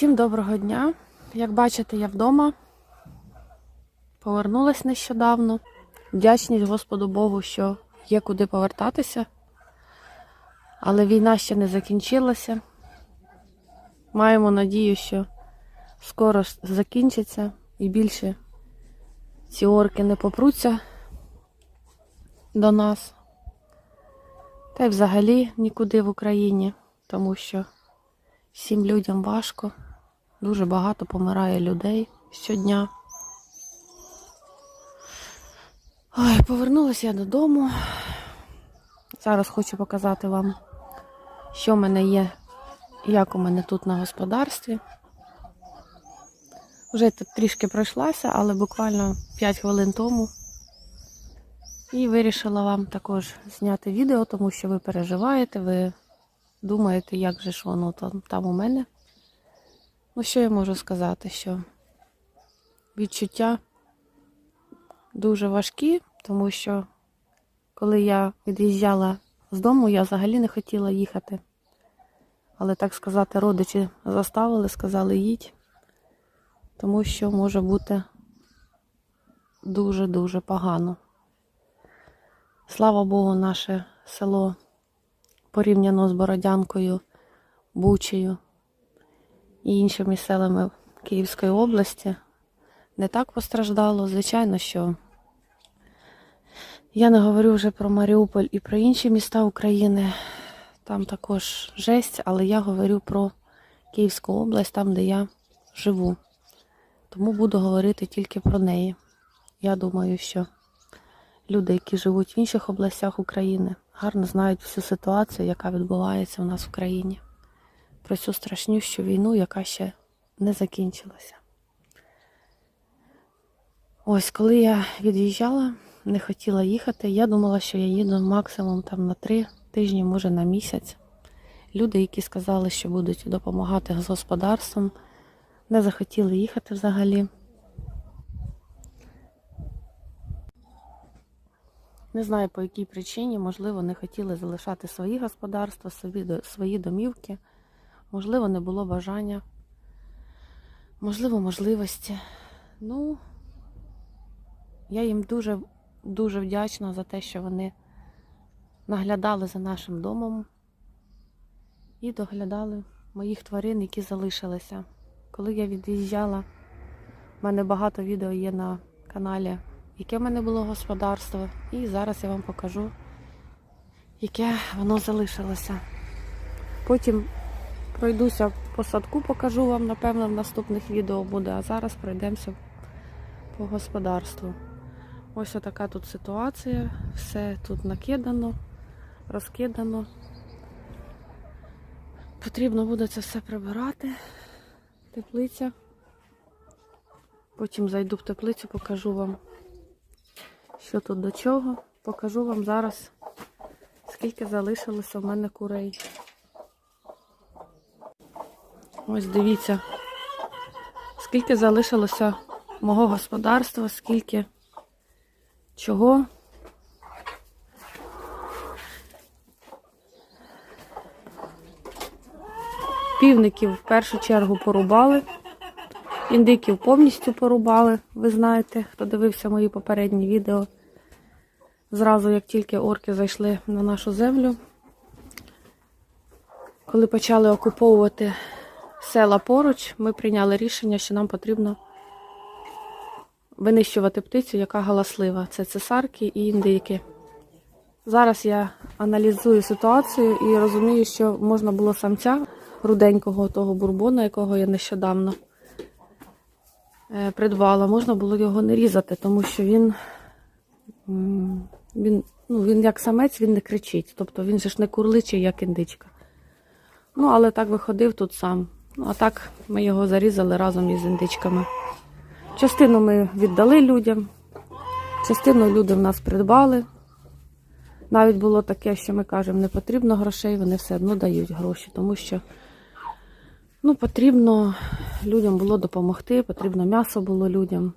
Всім доброго дня. Як бачите, я вдома. Повернулась нещодавно. Вдячність Господу Богу, що є куди повертатися. Але війна ще не закінчилася. Маємо надію, що скоро закінчиться і більше ці орки не попруться до нас. Та й взагалі нікуди в Україні, тому що всім людям важко. Дуже багато помирає людей щодня. Ой, повернулася я додому. Зараз хочу показати вам, що в мене є, як у мене тут на господарстві. Вже тут трішки пройшлася, але буквально 5 хвилин тому. І вирішила вам також зняти відео, тому що ви переживаєте, ви думаєте, як же ж воно там, там у мене. Ну, що я можу сказати, що відчуття дуже важкі, тому що коли я від'їжджала з дому, я взагалі не хотіла їхати. Але, так сказати, родичі заставили, сказали їдь, тому що може бути дуже-дуже погано. Слава Богу, наше село порівняно з Бородянкою, Бучею і іншими селами Київської області не так постраждало. Звичайно, що я не говорю вже про Маріуполь і про інші міста України. Там також жесть, але я говорю про Київську область, там, де я живу. Тому буду говорити тільки про неї. Я думаю, що люди, які живуть в інших областях України, гарно знають всю ситуацію, яка відбувається у нас в країні. Про цю страшнющу війну, яка ще не закінчилася. Ось, коли я від'їжджала, не хотіла їхати, я думала, що я їду максимум там на три тижні, може на місяць. Люди, які сказали, що будуть допомагати з господарством, не захотіли їхати взагалі. Не знаю по якій причині, можливо, не хотіли залишати свої господарства, свої домівки. Можливо, не було бажання, можливо, можливості. Ну, я їм дуже, дуже вдячна за те, що вони наглядали за нашим домом і доглядали моїх тварин, які залишилися. Коли я від'їжджала, в мене багато відео є на каналі, яке в мене було господарство. І зараз я вам покажу, яке воно залишилося. Потім пройдуся по садку, покажу вам, напевно, в наступних відео буде, а зараз пройдемося по господарству. Ось така тут ситуація. Все тут накидано, розкидано. Потрібно буде це все прибирати. Теплиця. Потім зайду в теплицю, покажу вам, що тут до чого. Покажу вам зараз, скільки залишилося в мене курей. Ось дивіться, скільки залишилося мого господарства, скільки чого. Півників в першу чергу порубали, індиків повністю порубали. Ви знаєте, хто дивився мої попередні відео. Зразу, як тільки орки зайшли на нашу землю, коли почали окуповувати села поруч, ми прийняли рішення, що нам потрібно винищувати птицю, яка галаслива. Це цесарки і індики. Зараз я аналізую ситуацію і розумію, що можна було самця руденького того бурбона, якого я нещодавно е, придбала, можна було його не різати, тому що він, він, ну, він як самець, він не кричить. Тобто він же ж не курличий, як індичка. Ну, але так виходив тут сам. Ну, а так ми його зарізали разом із індичками. Частину ми віддали людям, частину люди в нас придбали. Навіть було таке, що ми кажемо, не потрібно грошей, вони все одно дають гроші, тому що ну, потрібно людям було допомогти, потрібно м'ясо було людям.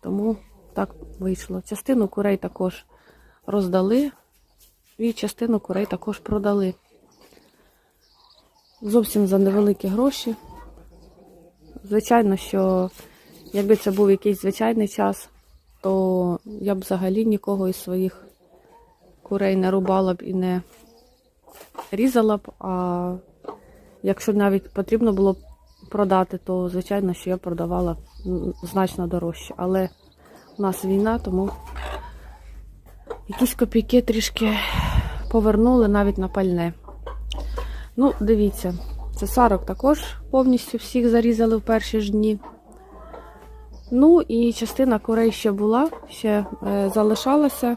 Тому так вийшло. Частину курей також роздали, і частину курей також продали. Зовсім за невеликі гроші. звичайно, що якби це був якийсь звичайний час, то я б взагалі нікого із своїх курей не рубала б і не різала б. А якщо навіть потрібно було продати, то звичайно, що я продавала значно дорожче. Але у нас війна, тому якісь копійки трішки повернули навіть на пальне. Ну, дивіться, цесарок також повністю всіх зарізали в перші ж дні. Ну і частина курей ще була, ще е, залишалася.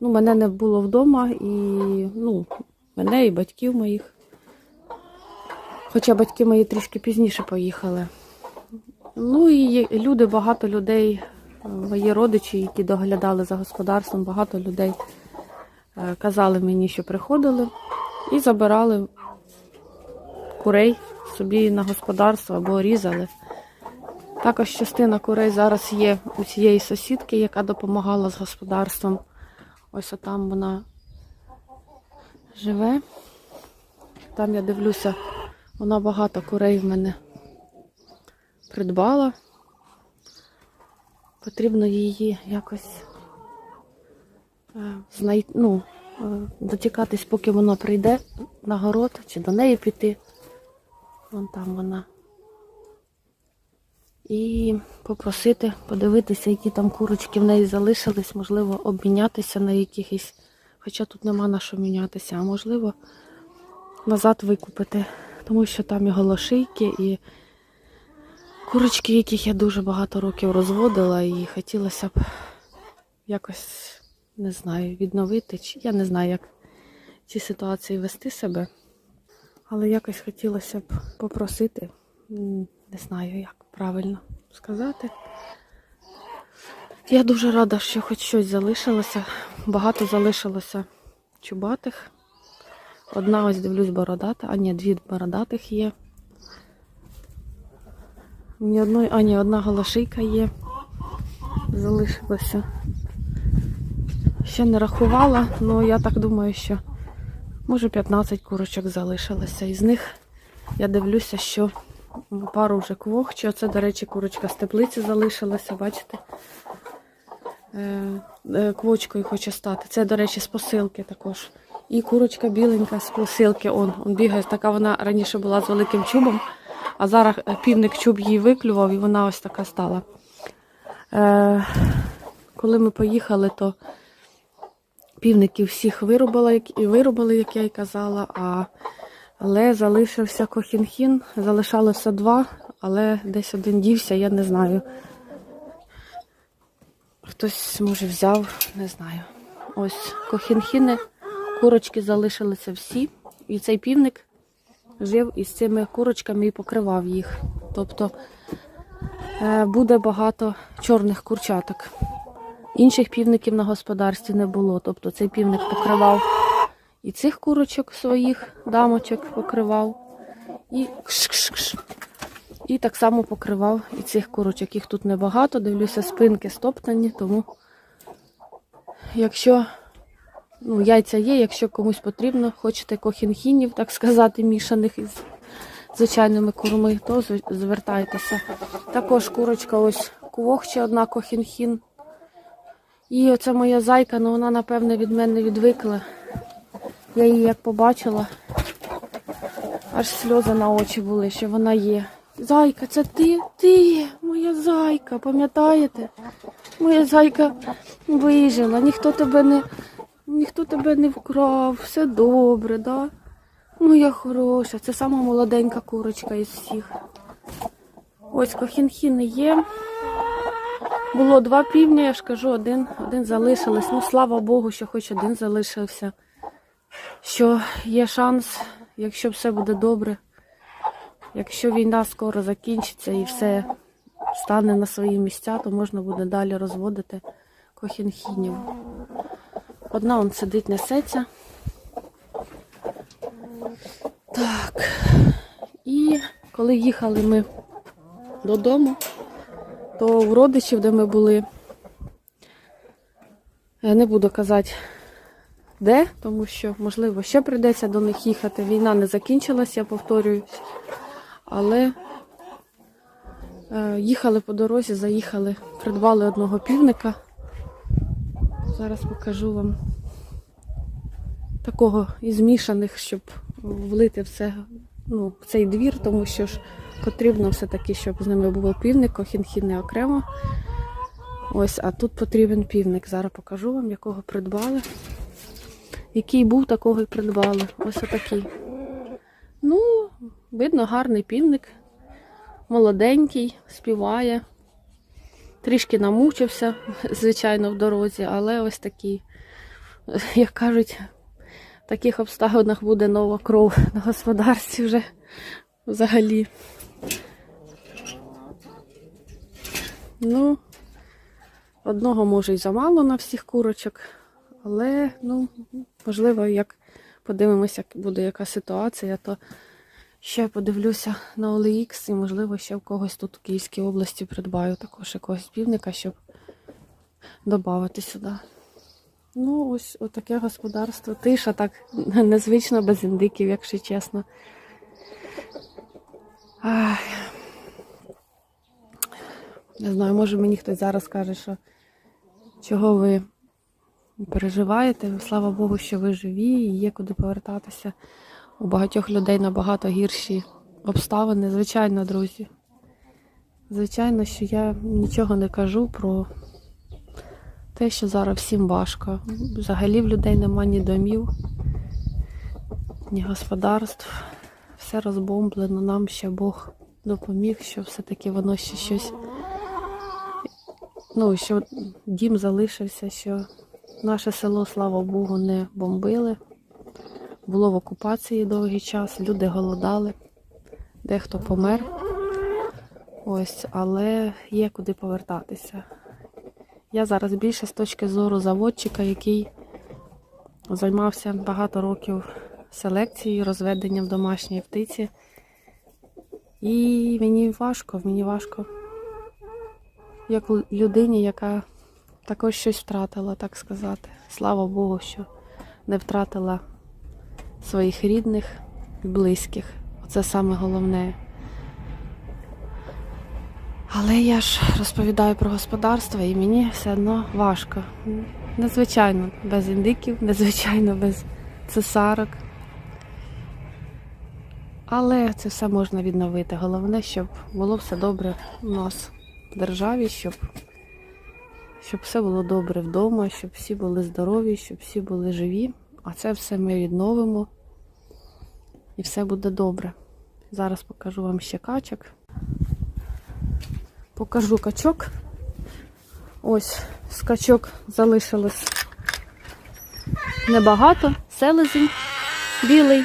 Ну, мене не було вдома і ну, мене і батьків моїх. Хоча батьки мої трішки пізніше поїхали. Ну і люди, багато людей, е, мої родичі, які доглядали за господарством, багато людей е, казали мені, що приходили і забирали курей собі на господарство або різали. Також частина курей зараз є у цієї сусідки, яка допомагала з господарством. Ось отам вона живе. Там я дивлюся, вона багато курей в мене придбала. Потрібно її якось е, знай... ну, е, дотікатись, поки вона прийде на город, чи до неї піти. Вон там вона. І попросити подивитися, які там курочки в неї залишились, можливо, обмінятися на якихось, хоча тут нема на що мінятися, а можливо назад викупити, тому що там і голошийки, і курочки, яких я дуже багато років розводила, і хотілося б якось, не знаю, відновити, чи я не знаю, як в цій ситуації вести себе. Але якось хотілося б попросити, не знаю, як правильно сказати. Я дуже рада, що хоч щось залишилося. Багато залишилося чубатих. Одна ось дивлюсь бородата, а ні, дві бородатих є. Ні одної, а ні, одна голошийка є. Залишилося. Ще не рахувала, але я так думаю, що може 15 курочок залишилося. Із них я дивлюся, що пару вже квохчі. Оце, до речі, курочка з теплиці залишилася, бачите? Е, е, Квочкою хоче стати. Це, до речі, з посилки також. І курочка біленька з посилки. Он, он бігає. Така вона раніше була з великим чубом, а зараз е, півник чуб її виклював і вона ось така стала. Коли ми поїхали, то півників всіх вирубала, як і вирубали, як я й казала. А, але залишився кохінхін, залишалося два, але десь один дівся, я не знаю. Хтось, може, взяв, не знаю. Ось кохінхіни, курочки залишилися всі. І цей півник жив із цими курочками і покривав їх. Тобто е, буде багато чорних курчаток. Інших півників на господарстві не було. Тобто цей півник покривав і цих курочок своїх, дамочок покривав, і кш-кш-кш. І так само покривав і цих курочок. Їх тут небагато, дивлюся, спинки стоптані, тому якщо ну, яйця є, якщо комусь потрібно, хочете кохінхінів, так сказати, мішаних із звичайними курми, то звертайтеся. Також курочка ось квохче, одна кохінхін. І оця моя зайка, ну вона, напевне, від мене відвикла. Я її як побачила, аж сльози на очі були, що вона є. Зайка, це ти, ти, моя зайка, пам'ятаєте? Моя зайка вижила, ніхто тебе не, ніхто тебе не вкрав, все добре, да? Моя хороша, це сама молоденька курочка із всіх. Ось кохінхіни є. Було два півня, я ж кажу, один, один залишилось. Ну, слава Богу, що хоч один залишився. Що є шанс, якщо все буде добре, якщо війна скоро закінчиться і все стане на свої місця, то можна буде далі розводити кохінхінів. Одна он сидить, несеться. Так. І коли їхали ми додому, то в родичів, де ми були, я не буду казати, де, тому що, можливо, ще прийдеться до них їхати. Війна не закінчилася, я повторююсь. Але Е, Їхали по дорозі, заїхали, придбали одного півника. Зараз покажу вам такого із змішаних, щоб влити все ну, в цей двір, тому що ж потрібно все-таки, щоб з ними було півник, хін не окремо. Ось, а тут потрібен півник. Зараз покажу вам, якого придбали. Який був, такого і придбали. Ось отакий. Ну, видно, гарний півник. Молоденький, співає. Трішки намучився, звичайно, в дорозі, але ось такий, як кажуть, в таких обставинах буде нова кров на господарстві вже взагалі. Ну, одного може й замало на всіх курочок, але, ну, можливо, як подивимося, як буде яка ситуація, то ще подивлюся на OLX і, можливо, ще в когось тут в Київській області придбаю також якогось півника, щоб додати сюди. Ну, ось таке господарство. Тиша так незвично без індиків, якщо чесно. Ах. Не знаю, може мені хтось зараз каже, що чого ви переживаєте. Слава Богу, що ви живі і є куди повертатися. У багатьох людей набагато гірші обставини. Звичайно, друзі. Звичайно, що я нічого не кажу про те, що зараз всім важко. Взагалі в людей нема ні домів, ні господарств. Все розбомблено. Нам ще Бог допоміг, що все-таки воно ще щось. Ну, що дім залишився, що наше село, слава Богу, не бомбили. Було в окупації довгий час, люди голодали, дехто помер. Ось, але є куди повертатися. Я зараз більше з точки зору заводчика, який займався багато років селекцією, розведенням домашньої птиці. І мені важко, мені важко, як людині, яка також щось втратила, так сказати. Слава Богу, що не втратила своїх рідних і близьких. Оце саме головне. Але я ж розповідаю про господарство і мені все одно важко. Незвичайно без індиків, незвичайно без цесарок. Але це все можна відновити. Головне, щоб було все добре у нас державі, щоб, щоб все було добре вдома, щоб всі були здорові, щоб всі були живі. А це все ми відновимо. І все буде добре. Зараз покажу вам ще качок. Покажу качок. Ось з качок залишилось небагато. Селезень білий,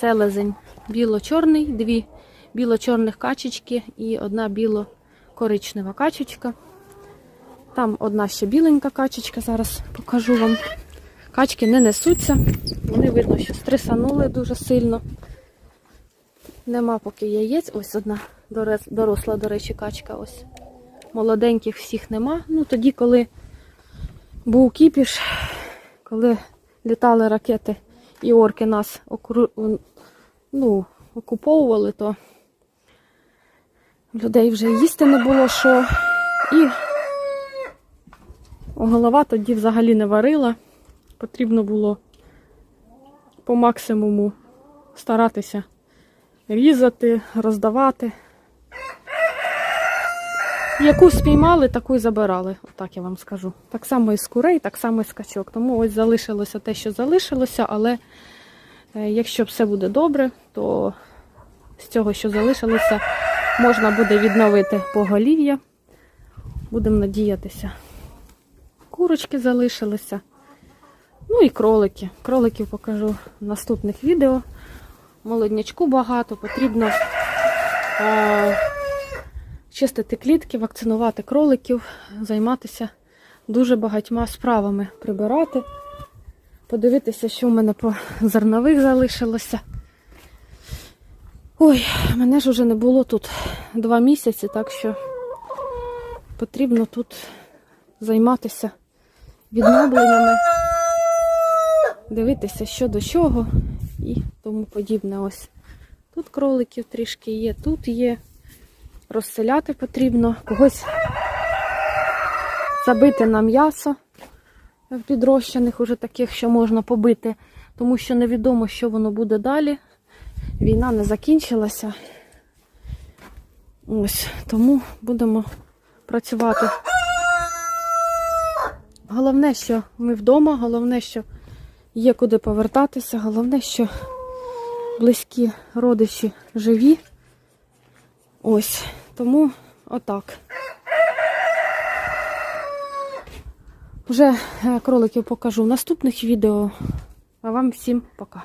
селезень біло-чорний, дві біло-чорних качечки і одна біло-коричнева качечка. Там одна ще біленька качечка, зараз покажу вам. Качки не несуться, вони видно, що стресанули дуже сильно. Нема поки яєць. Ось одна доросла, до речі, качка. Ось. Молоденьких всіх нема. Ну тоді, коли був кіпіш, коли літали ракети і орки нас окру... ну, окуповували, то людей вже їсти не було що. І голова тоді взагалі не варила. Потрібно було по максимуму старатися різати, роздавати. Яку спіймали, таку й забирали, так я вам скажу. Так само і з курей, так само і з качок. Тому ось залишилося те, що залишилося, але е, якщо все буде добре, то з цього, що залишилося, можна буде відновити поголів'я. Будемо надіятися. Курочки залишилися. Ну і кролики. Кроликів покажу в наступних відео. Молоднячку багато, потрібно е, чистити клітки, вакцинувати кроликів, займатися дуже багатьма справами, прибирати, подивитися, що в мене по зернових залишилося. Ой, мене ж вже не було тут два місяці, так що потрібно тут займатися відновленнями дивитися, що до чого і тому подібне. Ось тут кроликів трішки є, тут є. розселяти потрібно, когось забити на м'ясо підрощених, уже таких, що можна побити, тому що невідомо, що воно буде далі. Війна не закінчилася. Ось, тому будемо працювати. Головне, що ми вдома, головне, що є куди повертатися, головне, що близькі родичі живі. Ось, тому отак. Вже е, кроликів покажу в наступних відео. А вам всім пока.